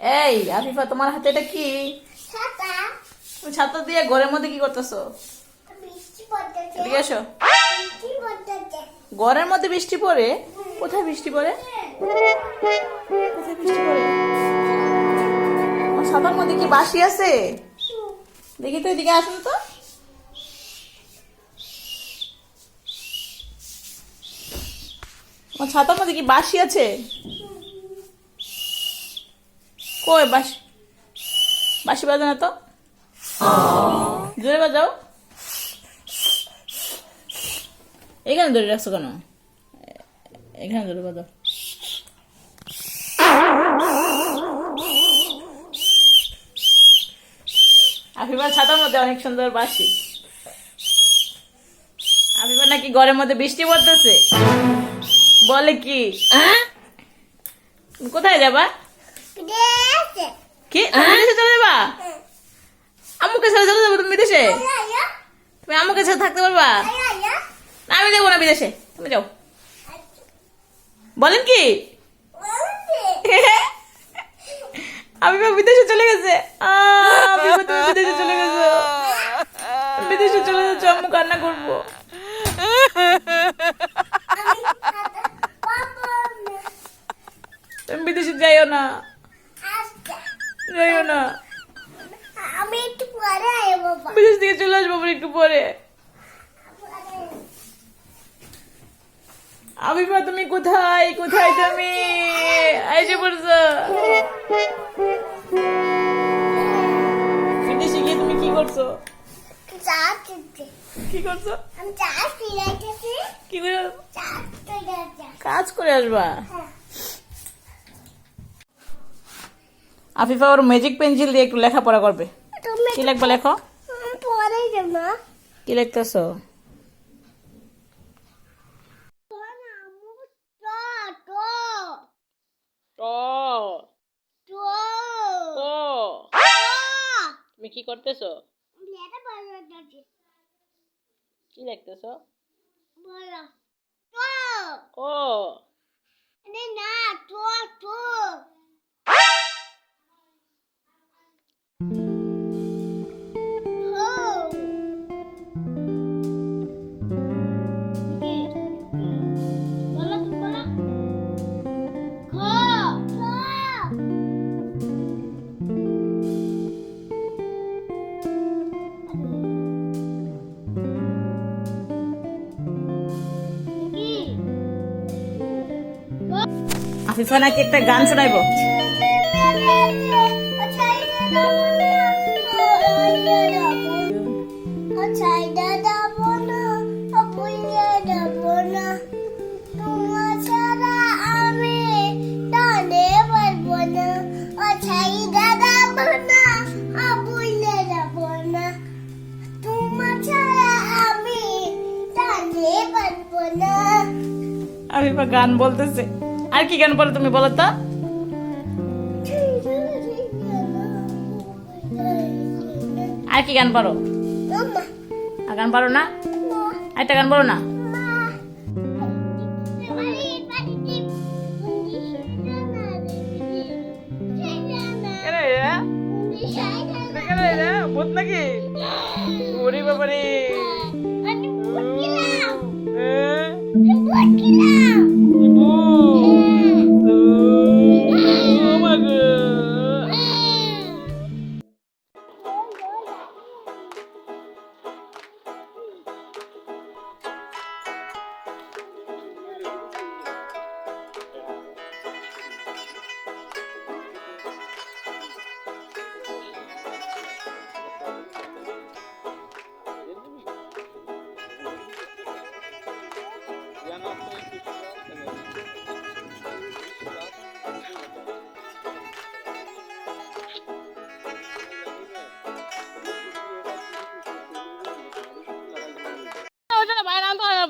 এই আফিফা তোমার হাতে এটা কি? ছাতা। তুমি ছাতা দিয়ে ঘরের মধ্যে কি করতেছো? বৃষ্টি পড়তেছে। এদিকে এসো। ঘরের মধ্যে বৃষ্টি পড়ে? কোথায় বৃষ্টি পড়ে? কোথায় বৃষ্টি পড়ে? ছাতার মধ্যে কি বাসি আছে? দেখি তো এদিকে আসুন তো। ছাতার মধ্যে কি বাসি আছে? কই বাসি বাসি বাজে না তো? জোরে বাজাও। এখানে ধরে রাখছো কেন? এখানে ধরে বাজাও। আফিফার ছাতার মধ্যে অনেক সুন্দর বাসি আফিফা নাকি ঘরের মধ্যে বৃষ্টি পড়তেছে? বলে কি? কোথায় যাবা? কি? তুমি বিদেশে চলে যাবা? আম্মুকে ছেড়ে চলে যাব তুমি বিদেশে? তুমি আম্মুকে ছেড়ে থাকতে পারবা? আমি যাব না বিদেশে। তুমি যাও। বলেন কি? আমি বিদেশে চলে গেছে। বিদেশে চলে গেছো। বিদেশে চলে যাচ্ছ আম্মু কান্না করব। তুমি বিদেশে যাইও না। যাইও না। আমি একটু পরে আয় বাবা। বিদেশ থেকে চলে আসব একটু পরে। আবিবা তুমি কোথায়? কোথায় তুমি? আইসে পড়ছো। বিদেশে গিয়ে তুমি কি করছ? কি করছ? কাজ করে আসবা? আফিফা ওর ম্যাজিক পেন্সিল দিয়ে একটু লেখাপড়া করবে। তুমি কি লিখবা লেখো? কি লিখতেছো? তুমি কি করতেছো? কি লিখতেছো? ও আফিফা নাকি একটা গান শোনাইবো? আফিফা গান বলতেছে। আর কি গান পারো তুমি, বলো তো। আর কি গান পারো আর গান পারো না? একটা গান বলো না? নাকি? ওরে বাবারে।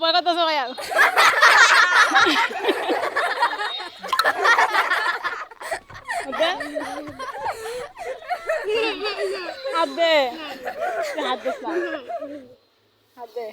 বাইরে আনতে হয় না ভয় করতেছে ভাইয়া ওকে? হাত দে হাত দিস না হাত দে